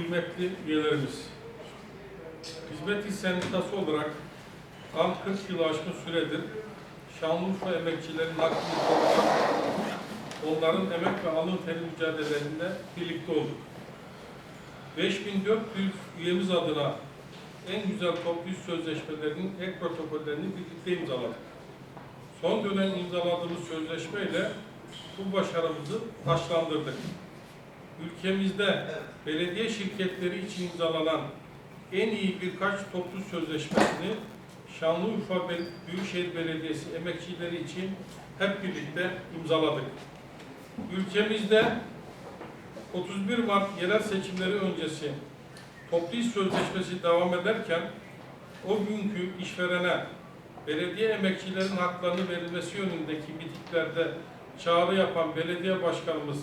kıymetli üyelerimiz, Hizmet İş Sendikası olarak tam 40 yılı aşkın süredir Şanlıurfa emekçilerin hakkını korumak, onların emek ve alın teri mücadelelerinde birlikte olduk. 5400 üyemiz adına en güzel toplu sözleşmelerinin ek protokollerini birlikte imzaladık. Son dönem imzaladığımız sözleşmeyle bu başarımızı taşlandırdık. Ülkemizde belediye şirketleri için imzalanan en iyi birkaç toplu sözleşmesini Şanlıurfa Büyükşehir Belediyesi emekçileri için hep birlikte imzaladık. Ülkemizde 31 Mart yerel seçimleri öncesi toplu iş sözleşmesi devam ederken o günkü işverene belediye emekçilerin haklarını verilmesi yönündeki mitiklerde çağrı yapan belediye başkanımız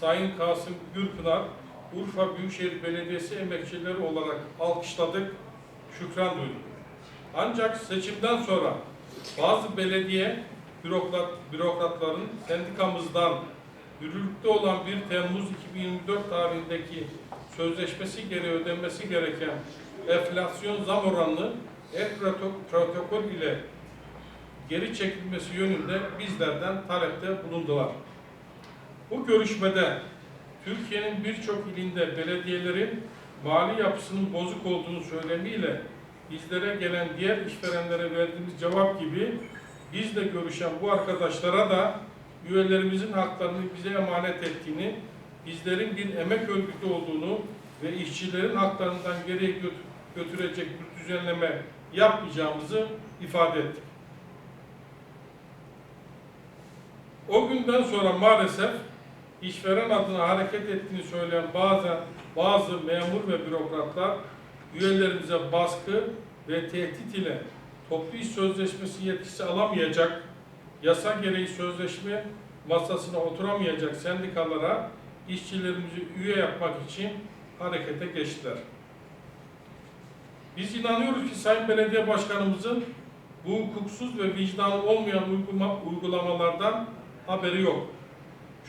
Sayın Kasım Gürpınar, Urfa Büyükşehir Belediyesi emekçileri olarak alkışladık, şükran duyduk. Ancak seçimden sonra bazı belediye bürokrat, bürokratların sendikamızdan yürürlükte olan 1 Temmuz 2024 tarihindeki sözleşmesi gereği ödenmesi gereken enflasyon zam oranını ek proto- protokol ile geri çekilmesi yönünde bizlerden talepte bulundular. Bu görüşmede Türkiye'nin birçok ilinde belediyelerin mali yapısının bozuk olduğunu söylemiyle bizlere gelen diğer işverenlere verdiğimiz cevap gibi bizle görüşen bu arkadaşlara da üyelerimizin haklarını bize emanet ettiğini, bizlerin bir emek örgütü olduğunu ve işçilerin haklarından geriye götü- götürecek bir düzenleme yapmayacağımızı ifade ettik. O günden sonra maalesef işveren adına hareket ettiğini söyleyen bazı bazı memur ve bürokratlar üyelerimize baskı ve tehdit ile toplu iş sözleşmesi yetkisi alamayacak, yasa gereği sözleşme masasına oturamayacak sendikalara işçilerimizi üye yapmak için harekete geçtiler. Biz inanıyoruz ki Sayın Belediye Başkanımızın bu hukuksuz ve vicdanı olmayan uygulama, uygulamalardan haberi yok.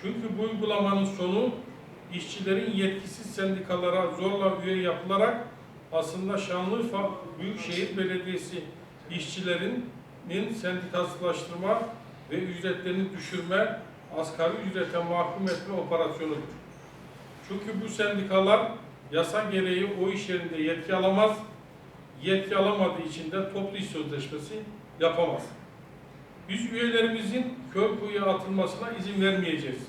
Çünkü bu uygulamanın sonu işçilerin yetkisiz sendikalara zorla üye yapılarak aslında Şanlıurfa Büyükşehir Belediyesi işçilerinin sendikasılaştırma ve ücretlerini düşürme, asgari ücrete mahkum etme operasyonudur. Çünkü bu sendikalar yasa gereği o iş yerinde yetki alamaz, yetki alamadığı için de toplu iş sözleşmesi yapamaz. Biz üyelerimizin kör kuyuya atılmasına izin vermeyeceğiz.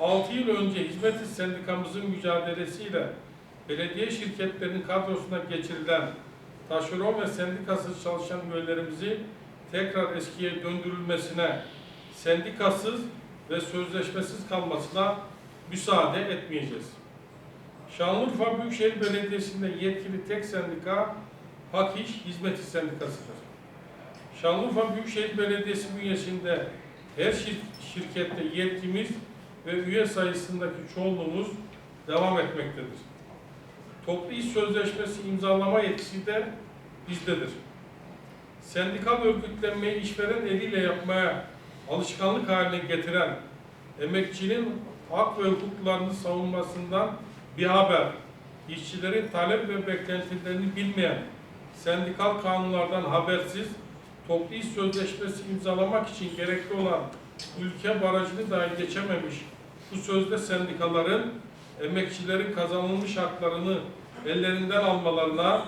6 yıl önce Hizmet Sendikamızın mücadelesiyle belediye şirketlerinin kadrosuna geçirilen taşeron ve sendikasız çalışan üyelerimizi tekrar eskiye döndürülmesine, sendikasız ve sözleşmesiz kalmasına müsaade etmeyeceğiz. Şanlıurfa Büyükşehir Belediyesi'nde yetkili tek sendika Hak İş Hizmet İş Sendikası'dır. Şanlıurfa Büyükşehir Belediyesi bünyesinde her şir- şirkette yetkimiz ve üye sayısındaki çoğunluğumuz devam etmektedir. Toplu iş sözleşmesi imzalama yetkisi de bizdedir. Sendikal örgütlenmeyi işveren eliyle yapmaya alışkanlık haline getiren emekçinin hak ve hukuklarını savunmasından bir haber, işçilerin talep ve beklentilerini bilmeyen, sendikal kanunlardan habersiz, toplu iş sözleşmesi imzalamak için gerekli olan ülke barajını dahi geçememiş bu sözde sendikaların emekçilerin kazanılmış haklarını ellerinden almalarına,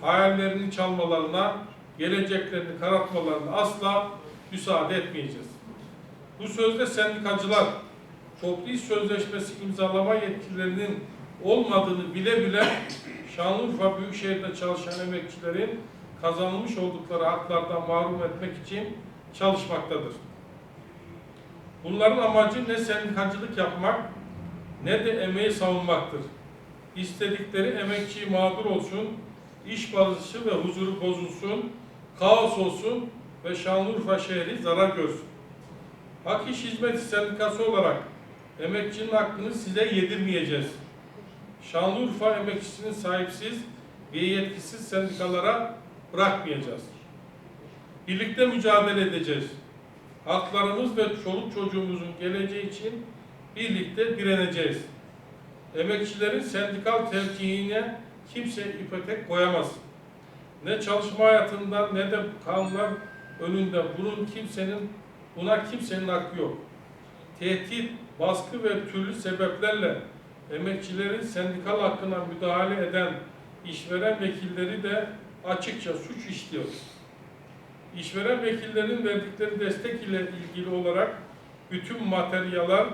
hayallerini çalmalarına, geleceklerini karartmalarına asla müsaade etmeyeceğiz. Bu sözde sendikacılar toplu iş sözleşmesi imzalama yetkilerinin olmadığını bile bile Şanlıurfa Büyükşehir'de çalışan emekçilerin kazanılmış oldukları haklardan mahrum etmek için çalışmaktadır. Bunların amacı ne sendikacılık yapmak ne de emeği savunmaktır. İstedikleri emekçi mağdur olsun, iş barışı ve huzuru bozulsun, kaos olsun ve Şanlıurfa şehri zarar görsün. Hak İş Hizmeti Sendikası olarak emekçinin hakkını size yedirmeyeceğiz. Şanlıurfa emekçisinin sahipsiz ve yetkisiz sendikalara bırakmayacağız. Birlikte mücadele edeceğiz. Haklarımız ve çoluk çocuğumuzun geleceği için birlikte direneceğiz. Emekçilerin sendikal tercihine kimse ipotek koyamaz. Ne çalışma hayatından ne de kanunlar önünde bunun kimsenin buna kimsenin hakkı yok. Tehdit, baskı ve türlü sebeplerle emekçilerin sendikal hakkına müdahale eden işveren vekilleri de açıkça suç işliyor. İşveren vekillerin verdikleri destek ile ilgili olarak bütün materyaller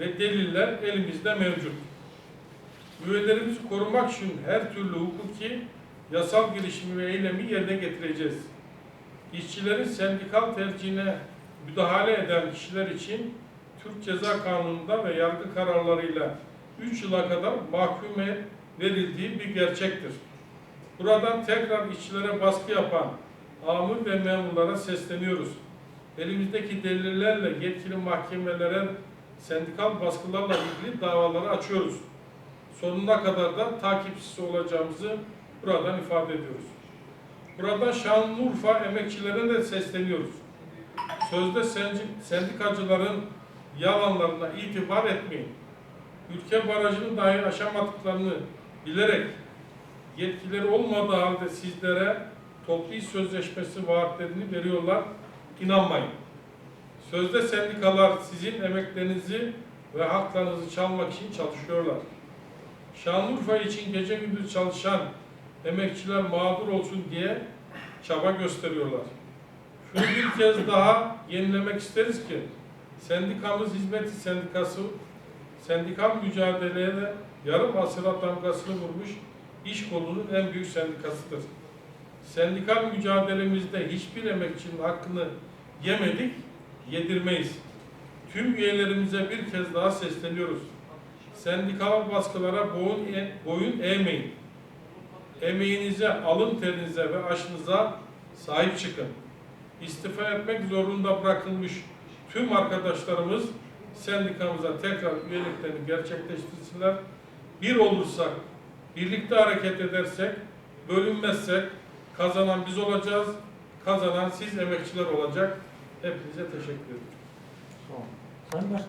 ve deliller elimizde mevcut. Üyelerimizi korumak için her türlü hukuki, yasal girişimi ve eylemi yerine getireceğiz. İşçilerin sendikal tercihine müdahale eden kişiler için Türk Ceza Kanunu'nda ve yargı kararlarıyla 3 yıla kadar mahkume verildiği bir gerçektir. Buradan tekrar işçilere baskı yapan amir ve memurlara sesleniyoruz. Elimizdeki delillerle yetkili mahkemelere sendikal baskılarla ilgili davaları açıyoruz. Sonuna kadar da takipçisi olacağımızı buradan ifade ediyoruz. Burada Şanlıurfa emekçilerine de sesleniyoruz. Sözde sendikacıların yalanlarına itibar etmeyin. Ülke barajını dahi aşamadıklarını bilerek yetkileri olmadığı halde sizlere toplu iş sözleşmesi vaatlerini veriyorlar. İnanmayın. Sözde sendikalar sizin emeklerinizi ve haklarınızı çalmak için çalışıyorlar. Şanlıurfa için gece gündüz çalışan emekçiler mağdur olsun diye çaba gösteriyorlar. Şunu bir kez daha yenilemek isteriz ki sendikamız hizmet sendikası sendikal mücadeleye de yarım asıra damgasını vurmuş iş kolunun en büyük sendikasıdır. Sendikal mücadelemizde hiçbir emekçinin hakkını yemedik, yedirmeyiz. Tüm üyelerimize bir kez daha sesleniyoruz. Sendikal baskılara boyun, e- boyun eğmeyin. Emeğinize, alın terinize ve aşınıza sahip çıkın. İstifa etmek zorunda bırakılmış tüm arkadaşlarımız sendikamıza tekrar üyeliklerini gerçekleştirsinler. Bir olursak, birlikte hareket edersek, bölünmezsek kazanan biz olacağız, kazanan siz emekçiler olacak. Hepinize teşekkür ederim. Sayın Başkan.